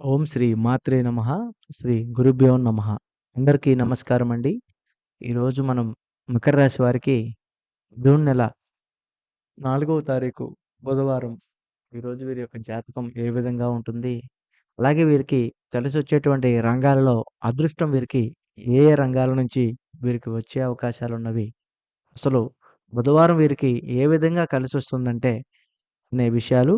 ఓం శ్రీ మాత్రే నమః. శ్రీ గురుభ్యో నమః. అందరికీ నమస్కారం అండి ఈరోజు మనం మకర రాశి వారికి జూన్ నెల నాలుగవ తారీఖు బుధవారం ఈరోజు వీరి యొక్క జాతకం ఏ విధంగా ఉంటుంది? అలాగే వీరికి కలిసి వచ్చేటువంటి రంగాలలో అదృష్టం వీరికి ఏ ఏ రంగాల నుంచి వీరికి వచ్చే అవకాశాలు ఉన్నవి అసలు బుధవారం వీరికి ఏ విధంగా కలిసి వస్తుందంటే అనే విషయాలు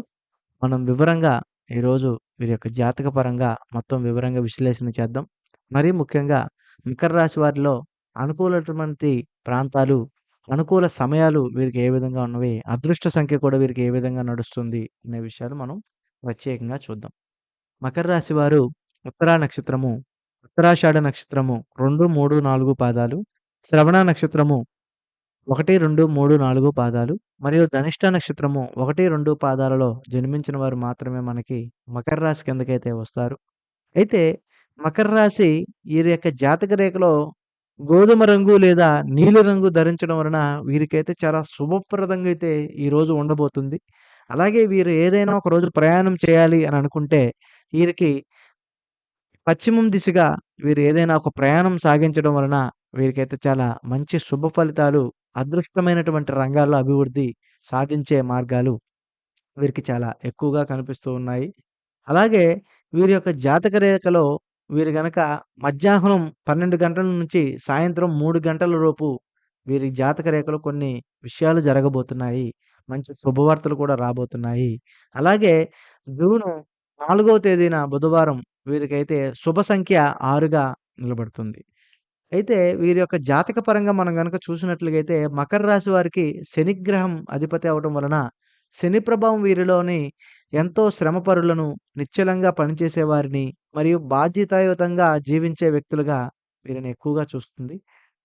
మనం వివరంగా ఈరోజు వీరి యొక్క జాతక పరంగా మొత్తం వివరంగా విశ్లేషణ చేద్దాం. మరీ ముఖ్యంగా మకర రాశి వారిలో అనుకూలటువంటి ప్రాంతాలు, అనుకూల సమయాలు వీరికి ఏ విధంగా ఉన్నవి? అదృష్ట సంఖ్య కూడా వీరికి ఏ విధంగా నడుస్తుంది? అనే విషయాలు మనం ప్రత్యేకంగా చూద్దాం. మకర రాశి వారు ఉత్తరా నక్షత్రము, ఉత్తరాషాఢ నక్షత్రము 2, 3, 4 పాదాలు, శ్రవణ నక్షత్రము 1, 2, 3, 4 పాదాలు మరియు ధనిష్ట నక్షత్రము 1, 2 పాదాలలో జన్మించిన వారు మాత్రమే మనకి మకర రాశి కిందకైతే వస్తారు. అయితే మకర రాశి వీరి యొక్క జాతక రేఖలో గోధుమ రంగు లేదా నీలి రంగు ధరించడం వలన వీరికైతే చాలా శుభప్రదంగా అయితే ఈరోజు ఉండబోతుంది. అలాగే వీరు ఏదైనా ఒక రోజు ప్రయాణం చేయాలి అని అనుకుంటే వీరికి పశ్చిమం దిశగా వీరు ఏదైనా ఒక ప్రయాణం సాగించడం వలన వీరికైతే చాలా మంచి శుభ ఫలితాలు, అదృష్టమైనటువంటి రంగాల్లో అభివృద్ధి సాధించే మార్గాలు వీరికి చాలా ఎక్కువగా కనిపిస్తూ ఉన్నాయి. అలాగే వీరి యొక్క జాతక రేఖలో వీరు గనక మధ్యాహ్నం 12 గంటల నుంచి సాయంత్రం మూడు గంటల లోపు వీరి జాతక రేఖలో కొన్ని విషయాలు జరగబోతున్నాయి. మంచి శుభవార్తలు కూడా రాబోతున్నాయి. అలాగే జూను నాలుగవ తేదీన బుధవారం వీరికైతే శుభ సంఖ్య ఆరుగా నిలబడుతుంది. అయితే వీరి యొక్క జాతక పరంగా మనం గనక చూసినట్లుగైతే మకర రాశి వారికి శనిగ్రహం అధిపతి అవటం వలన శని ప్రభావం వీరిలోని ఎంతో శ్రమపరులను, నిశ్చలంగా పనిచేసే వారిని మరియు బాధ్యతాయుతంగా జీవించే వ్యక్తులుగా వీరిని ఎక్కువగా చూస్తుంది.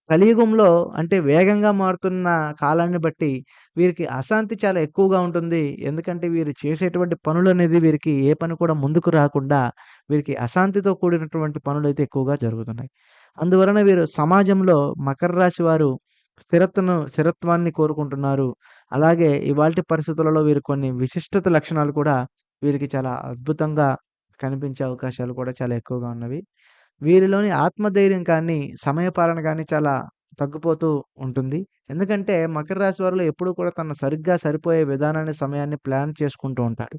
కలియుగంలో అంటే వేగంగా మారుతున్న కాలాన్ని బట్టి వీరికి అశాంతి చాలా ఎక్కువగా ఉంటుంది. ఎందుకంటే వీరు చేసేటువంటి పనులు అనేది వీరికి ఏ పని కూడా ముందుకు రాకుండా వీరికి అశాంతితో కూడినటువంటి పనులు అయితే ఎక్కువగా జరుగుతున్నాయి. అందువలన వీరు సమాజంలో మకర రాశి వారు స్థిరతను స్థిరత్వాన్ని కోరుకుంటున్నారు. అలాగే ఇవాల్టి పరిస్థితులలో వీరు కొన్ని విశిష్టత లక్షణాలు కూడా వీరికి చాలా అద్భుతంగా కనిపించే అవకాశాలు కూడా చాలా ఎక్కువగా ఉన్నవి. వీరిలోని ఆత్మధైర్యం కానీ, సమయపాలన కానీ చాలా తగ్గిపోతూ ఉంటుంది. ఎందుకంటే మకర రాశి వారిలో ఎప్పుడూ కూడా తను సరిగ్గా సరిపోయే విధానాన్ని, సమయాన్ని ప్లాన్ చేసుకుంటూ ఉంటాడు.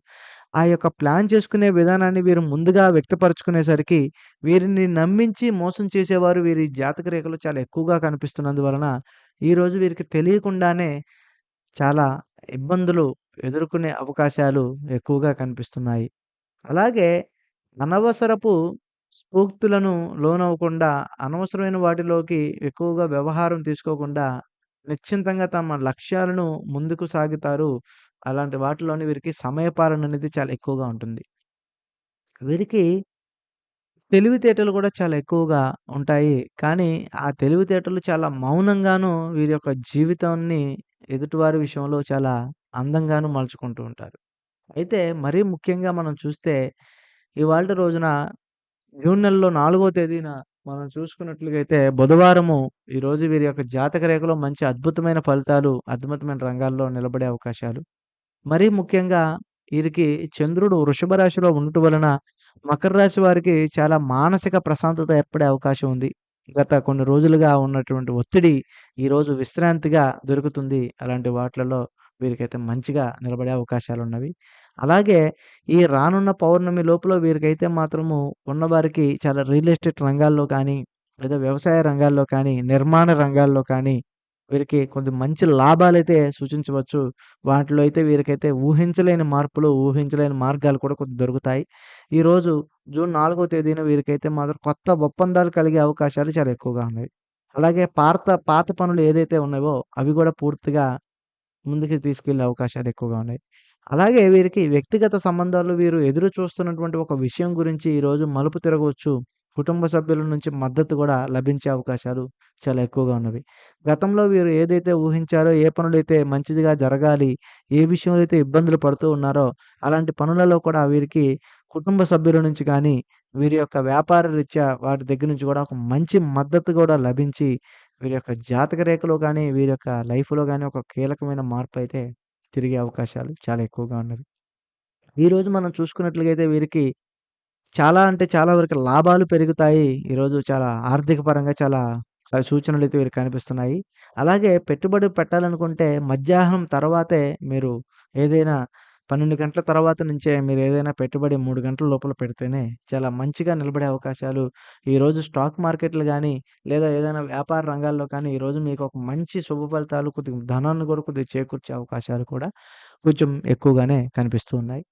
ఆ యొక్క ప్లాన్ చేసుకునే విధానాన్ని వీరు ముందుగా వ్యక్తపరుచుకునేసరికి వీరిని నమ్మించి మోసం చేసేవారు వీరి జాతక రేఖలో చాలా ఎక్కువగా కనిపిస్తున్నందువలన ఈరోజు వీరికి తెలియకుండానే చాలా ఇబ్బందులు ఎదుర్కొనే అవకాశాలు ఎక్కువగా కనిపిస్తున్నాయి. అలాగే అనవసరపు స్ఫూర్తులను లోనవ్వకుండా, అనవసరమైన వాటిలోకి ఎక్కువగా వ్యవహారం తీసుకోకుండా, నిశ్చింతంగా తమ లక్ష్యాలను ముందుకు సాగుతారు. అలాంటి వాటిలోని వీరికి సమయపాలన అనేది చాలా ఎక్కువగా ఉంటుంది. వీరికి తెలివితేటలు కూడా చాలా ఎక్కువగా ఉంటాయి. కానీ ఆ తెలివితేటలు చాలా మౌనంగాను వీరి యొక్క జీవితాన్ని ఎదుటివారి విషయంలో చాలా అందంగాను మలుచుకుంటూ ఉంటారు. అయితే మరీ ముఖ్యంగా మనం చూస్తే ఇవాళ రోజున జూన్ నెలలో నాలుగో తేదీన మనం చూసుకున్నట్లుగైతే బుధవారము ఈరోజు వీరి యొక్క జాతక రేఖలో మంచి అద్భుతమైన ఫలితాలు, అద్భుతమైన రంగాల్లో నిలబడే అవకాశాలు. మరీ ముఖ్యంగా వీరికి చంద్రుడు వృషభ రాశిలో ఉండటం వలన మకర రాశి వారికి చాలా మానసిక ప్రశాంతత ఏర్పడే అవకాశం ఉంది. గత కొన్ని రోజులుగా ఉన్నటువంటి ఒత్తిడి ఈరోజు విశ్రాంతిగా దొరుకుతుంది. అలాంటి వాటిలలో వీరికైతే మంచిగా నిలబడే అవకాశాలు ఉన్నవి అలాగే ఈ రానున్న పౌర్ణమి లోపల వీరికైతే మాత్రము ఉన్నవారికి చాలా రియల్ ఎస్టేట్ రంగాల్లో కానీ, లేదా వ్యవసాయ రంగాల్లో కానీ, నిర్మాణ రంగాల్లో కానీ వీరికి కొద్ది మంచి లాభాలు అయితే సూచించవచ్చు. వాటిలో అయితే వీరికైతే ఊహించలేని మార్పులు, ఊహించలేని మార్గాలు కూడా కొంచెం దొరుకుతాయి. ఈరోజు జూన్ నాలుగో తేదీన వీరికైతే మాత్రం కొత్త ఒప్పందాలు కలిగే అవకాశాలు చాలా ఎక్కువగా ఉన్నాయి. అలాగే పాత పాత పనులు ఏదైతే ఉన్నాయో అవి కూడా పూర్తిగా ముందుకు తీసుకెళ్ళే అవకాశాలు ఎక్కువగా ఉన్నాయి. అలాగే వీరికి వ్యక్తిగత సంబంధాలు వీరు ఎదురు చూస్తున్నటువంటి ఒక విషయం గురించి ఈరోజు మలుపు తిరగవచ్చు. కుటుంబ సభ్యుల నుంచి మద్దతు కూడా లభించే అవకాశాలు చాలా ఎక్కువగా ఉన్నవి. గతంలో వీరు ఏదైతే ఊహించారో, ఏ పనులైతే మంచిదిగా జరగాలి, ఏ విషయంలో అయితే ఇబ్బందులు పడుతూ ఉన్నారో అలాంటి పనులలో కూడా వీరికి కుటుంబ సభ్యుల నుంచి కానీ వీరి యొక్క వ్యాపార రీత్యా వాటి దగ్గర నుంచి కూడా ఒక మంచి మద్దతు కూడా లభించి వీరి యొక్క జాతక రేఖలో కానీ వీరి యొక్క లైఫ్‌లో కానీ ఒక కీలకమైన మార్పు అయితే తిరిగే అవకాశాలు చాలా ఎక్కువగా ఉన్నవి. ఈరోజు మనం చూసుకున్నట్లయితే వీరికి చాలా అంటే చాలా వరకు లాభాలు పెరుగుతాయి. ఈరోజు చాలా ఆర్థిక పరంగా చాలా సూచనలు అయితే వీరికి కనిపిస్తున్నాయి. అలాగే పెట్టుబడి పెట్టాలనుకుంటే మధ్యాహ్నం తర్వాతే మీరు ఏదైనా 12 గంటల తర్వాత నుంచే మీరు ఏదైనా పెట్టుబడి మూడు గంటల లోపల పెడితేనే చాలా మంచిగా నిలబడే అవకాశాలు ఈరోజు స్టాక్ మార్కెట్‌లు కానీ లేదా ఏదైనా వ్యాపార రంగాల్లో కానీ ఈరోజు మీకు ఒక మంచి శుభ ఫలితాలు కొద్దిగా ధనాన్ని కూడా కొద్దిగా చేకూర్చే అవకాశాలు కూడా కొంచెం ఎక్కువగానే కనిపిస్తూ ఉన్నాయి.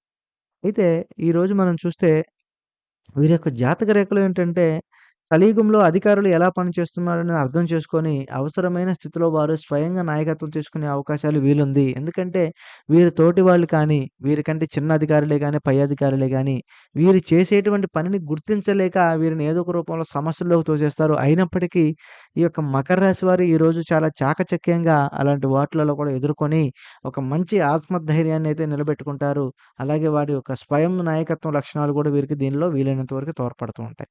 అయితే ఈరోజు మనం చూస్తే వీరి యొక్క జాతక రేఖలు ఏంటంటే, కలియుగంలో అధికారులు ఎలా పనిచేస్తున్నారని అర్థం చేసుకొని, అవసరమైన స్థితిలో వారు స్వయంగా నాయకత్వం తీసుకునే అవకాశాలు వీలుంది. ఎందుకంటే, వీరి తోటి వాళ్ళు కానీ, వీరికంటే చిన్న అధికారులే కానీ పై అధికారులే కానీ వీరు చేసేటువంటి పనిని గుర్తించలేక వీరిని ఏదో ఒక రూపంలో సమస్యల్లోకి తోచేస్తారు అయినప్పటికీ, ఈ యొక్క మకర రాశి వారు ఈరోజు చాలా చాకచక్యంగా అలాంటి వాటిలలో కూడా ఎదుర్కొని, ఒక మంచి ఆత్మధైర్యాన్ని అయితే నిలబెట్టుకుంటారు. అలాగే వారి యొక్క స్వయం నాయకత్వం లక్షణాలు కూడా వీరికి దీనిలో వీలైనంత వరకు తోడ్పడుతూ ఉంటాయి.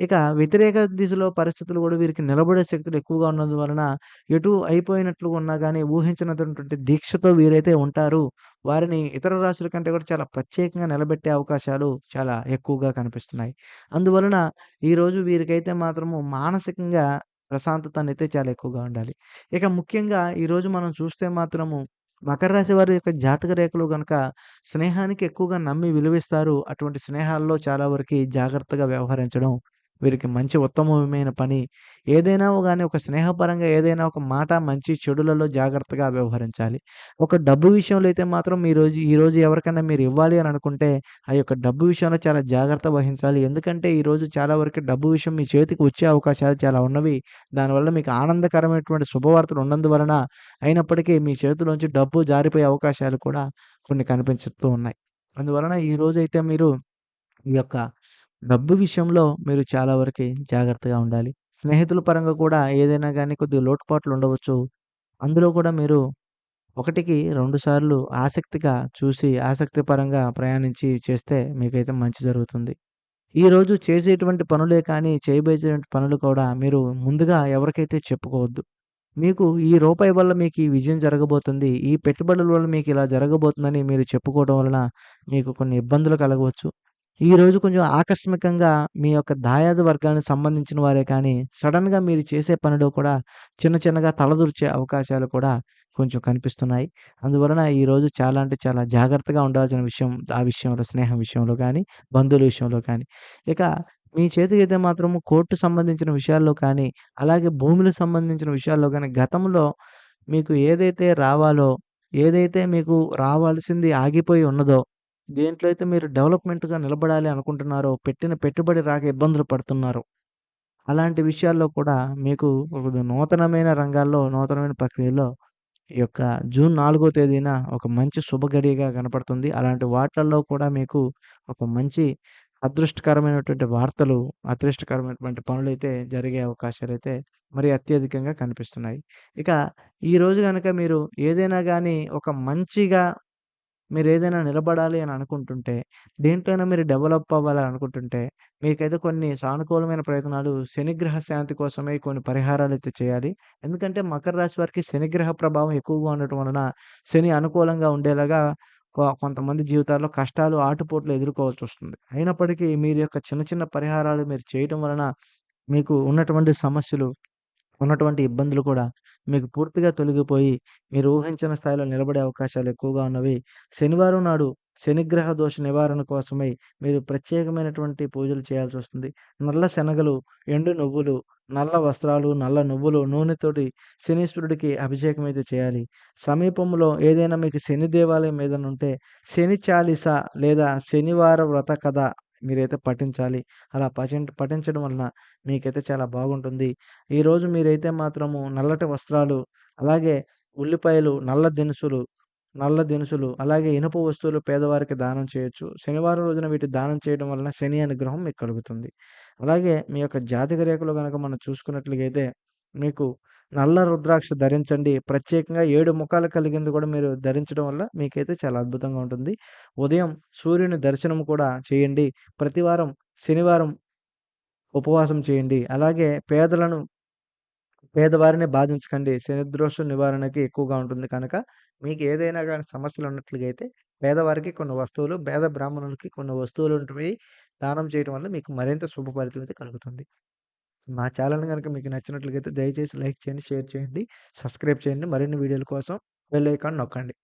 ఇక వ్యతిరేక దిశలో పరిస్థితులు కూడా వీరికి నిలబడే శక్తులు ఎక్కువగా ఉన్నందువలన, ఎటు అయిపోయినట్లు ఉన్నా కానీ ఊహించినటువంటి దీక్షతో వీరైతే ఉంటారు. వారిని ఇతర రాశుల కంటే కూడా చాలా ప్రత్యేకంగా నిలబెట్టే అవకాశాలు చాలా ఎక్కువగా కనిపిస్తున్నాయి. అందువలన ఈరోజు వీరికైతే మాత్రము మానసికంగా ప్రశాంతత అనేది చాలా ఎక్కువగా ఉండాలి. ఇక ముఖ్యంగా ఈరోజు మనం చూస్తే మాత్రము మకర రాశి వారి యొక్క జాతక రేఖలు కనుక స్నేహానికి ఎక్కువగా నమ్మి విలువిస్తారు. అటువంటి స్నేహాల్లో చాలా వరకు జాగ్రత్తగా వ్యవహరించడం వీరికి మంచి ఉత్తమమైన పని. ఏదైనా కానీ ఒక స్నేహపరంగా ఏదైనా ఒక మాట మంచి చెడులలో జాగ్రత్తగా వ్యవహరించాలి. ఒక డబ్బు విషయంలో అయితే మాత్రం ఈరోజు ఈరోజు ఎవరికైనా మీరు ఇవ్వాలి అని అనుకుంటే, ఆ యొక్క డబ్బు విషయంలో చాలా జాగ్రత్త వహించాలి. ఎందుకంటే ఈరోజు చాలా వరకు డబ్బు విషయం మీ చేతికి వచ్చే అవకాశాలు చాలా ఉన్నవి. దానివల్ల మీకు ఆనందకరమైనటువంటి శుభవార్తలు ఉన్నందువలన, అయినప్పటికీ మీ చేతిలోంచి డబ్బు జారిపోయే అవకాశాలు కూడా కొన్ని కనిపించుతూ ఉన్నాయి. అందువలన ఈరోజైతే మీరు ఈ యొక్క డబ్బు విషయంలో మీరు చాలా వరకు జాగ్రత్తగా ఉండాలి. స్నేహితుల పరంగా కూడా ఏదైనా కానీ కొద్దిగా లోటుపాట్లు ఉండవచ్చు. అందులో కూడా మీరు ఒకటికి రెండు సార్లు ఆసక్తిగా చూసి, ఆసక్తి పరంగా ప్రయాణించి చేస్తే మీకైతే మంచి జరుగుతుంది. ఈరోజు చేసేటువంటి పనులే కానీ, చేయబోయేటువంటి పనులు కూడా మీరు ముందుగా ఎవరికైతే చెప్పుకోవద్దు. మీకు ఈ రూపాయి వల్ల మీకు ఈ విజయం జరగబోతుంది. ఈ పెట్టుబడుల వల్ల మీకు ఇలా జరగబోతుందని మీరు చెప్పుకోవడం వలన మీకు కొన్ని ఇబ్బందులు కలగవచ్చు. ఈరోజు కొంచెం ఆకస్మికంగా మీ యొక్క దాయాదు వర్గానికి సంబంధించిన వారే కానీ, సడన్గా మీరు చేసే పనిలో కూడా చిన్న చిన్నగా తలదూర్చే అవకాశాలు కూడా కొంచెం కనిపిస్తున్నాయి. అందువలన ఈరోజు చాలా అంటే చాలా జాగ్రత్తగా ఉండాల్సిన విషయం ఆ విషయంలో స్నేహం విషయంలో కానీ బంధువుల విషయంలో కానీ. ఇక మీ చేతికైతే మాత్రము కోర్టు సంబంధించిన విషయాల్లో కానీ, అలాగే భూములకు సంబంధించిన విషయాల్లో కానీ గతంలో మీకు ఏదైతే రావాలో, ఏదైతే మీకు రావాల్సింది ఆగిపోయి ఉన్నదో, దేంట్లో అయితే మీరు డెవలప్‌మెంట్‌గా నిలబడాలి అనుకుంటున్నారో, పెట్టిన పెట్టుబడి రాక ఇబ్బందులు పడుతున్నారు అలాంటి విషయాల్లో కూడా మీకు ఒక నూతనమైన రంగాల్లో, నూతనమైన ప్రక్రియలో ఈ యొక్క జూన్ నాలుగో తేదీన ఒక మంచి శుభగడియగా కనపడుతుంది. అలాంటి వాటిల్లో కూడా మీకు ఒక మంచి అదృష్టకరమైనటువంటి వార్తలు, అదృష్టకరమైనటువంటి పనులైతే జరిగే అవకాశాలు అయితే మరి అత్యధికంగా కనిపిస్తున్నాయి. ఇక ఈరోజు కనుక మీరు ఏదైనా కానీ ఒక మంచిగా మీరు ఏదైనా నిలబడాలి అని అనుకుంటుంటే, దేంట్లోనైనా మీరు డెవలప్ అవ్వాలని అనుకుంటుంటే, మీకైతే కొన్ని సానుకూలమైన ప్రయత్నాలు శనిగ్రహ శాంతి కోసమే కొన్ని పరిహారాలు అయితే చేయాలి. ఎందుకంటే మకర రాశి వారికి శనిగ్రహ ప్రభావం ఎక్కువగా ఉండటం వలన, శని అనుకూలంగా ఉండేలాగా కొ కొంతమంది జీవితాల్లో కష్టాలు, ఆటుపోట్లు ఎదుర్కోవాల్సి వస్తుంది అయినప్పటికీ మీరు యొక్క చిన్న చిన్న పరిహారాలు మీరు చేయటం వలన, మీకు ఉన్నటువంటి సమస్యలు, ఉన్నటువంటి ఇబ్బందులు కూడా మీకు పూర్తిగా తొలగిపోయి, మీరు ఊహించిన స్థాయిలో నిలబడే అవకాశాలు ఎక్కువగా ఉన్నవి. శనివారం నాడు శనిగ్రహ దోష నివారణ కోసమై మీరు ప్రత్యేకమైనటువంటి పూజలు చేయాల్సి వస్తుంది నల్ల శనగలు, ఎండు నువ్వులు, నల్ల వస్త్రాలు, నల్ల నువ్వులు, నూనెతోటి శనీశ్వరుడికి అభిషేకం అయితే చేయాలి. సమీపంలో ఏదైనా మీకు శని దేవాలయం ఏదైనా ఉంటే, శని చాలీస లేదా శనివార వ్రత కథ మీరైతే పఠించాలి. అలా పఠిం పఠించడం వలన మీకైతే చాలా బాగుంటుంది. ఈరోజు మీరైతే మాత్రము నల్లటి వస్త్రాలు, అలాగే ఉల్లిపాయలు, నల్ల దినుసులు, నల్ల దినుసులు, అలాగే ఇనుప వస్తువులు పేదవారికి దానం చేయొచ్చు. శనివారం రోజున వీటిని దానం చేయడం వలన శని అనుగ్రహం మీకు కలుగుతుంది. అలాగే మీ యొక్క జాతక రేఖలో కనుక మనం చూసుకున్నట్లయితే, మీకు నల్ల రుద్రాక్ష ధరించండి. ప్రత్యేకంగా ఏడు ముఖాలు కలిగింది కూడా మీరు ధరించడం వల్ల మీకైతే చాలా అద్భుతంగా ఉంటుంది. ఉదయం సూర్యుని దర్శనం కూడా చేయండి. ప్రతివారం శనివారం ఉపవాసం చేయండి. అలాగే పేదలను పేదవారిని బాధించకండి. శనిద్రోష నివారణకి ఎక్కువగా ఉంటుంది కనుక, మీకు ఏదైనా కానీ సమస్యలు ఉన్నట్లుగైతే పేదవారికి కొన్ని వస్తువులు, పేద బ్రాహ్మణులకి కొన్ని వస్తువులు ఉంటాయి దానం చేయడం వల్ల మీకు మరింత శుభ ఫలితం అయితే కలుగుతుంది. మా ఛానల్ కనుక మీకు నచ్చినట్లయితే దయచేసి లైక్ చేయండి, షేర్ చేయండి, సబ్స్క్రైబ్ చేయండి. మరిన్ని వీడియోల కోసం బెల్ ఐకాన్ నొక్కండి.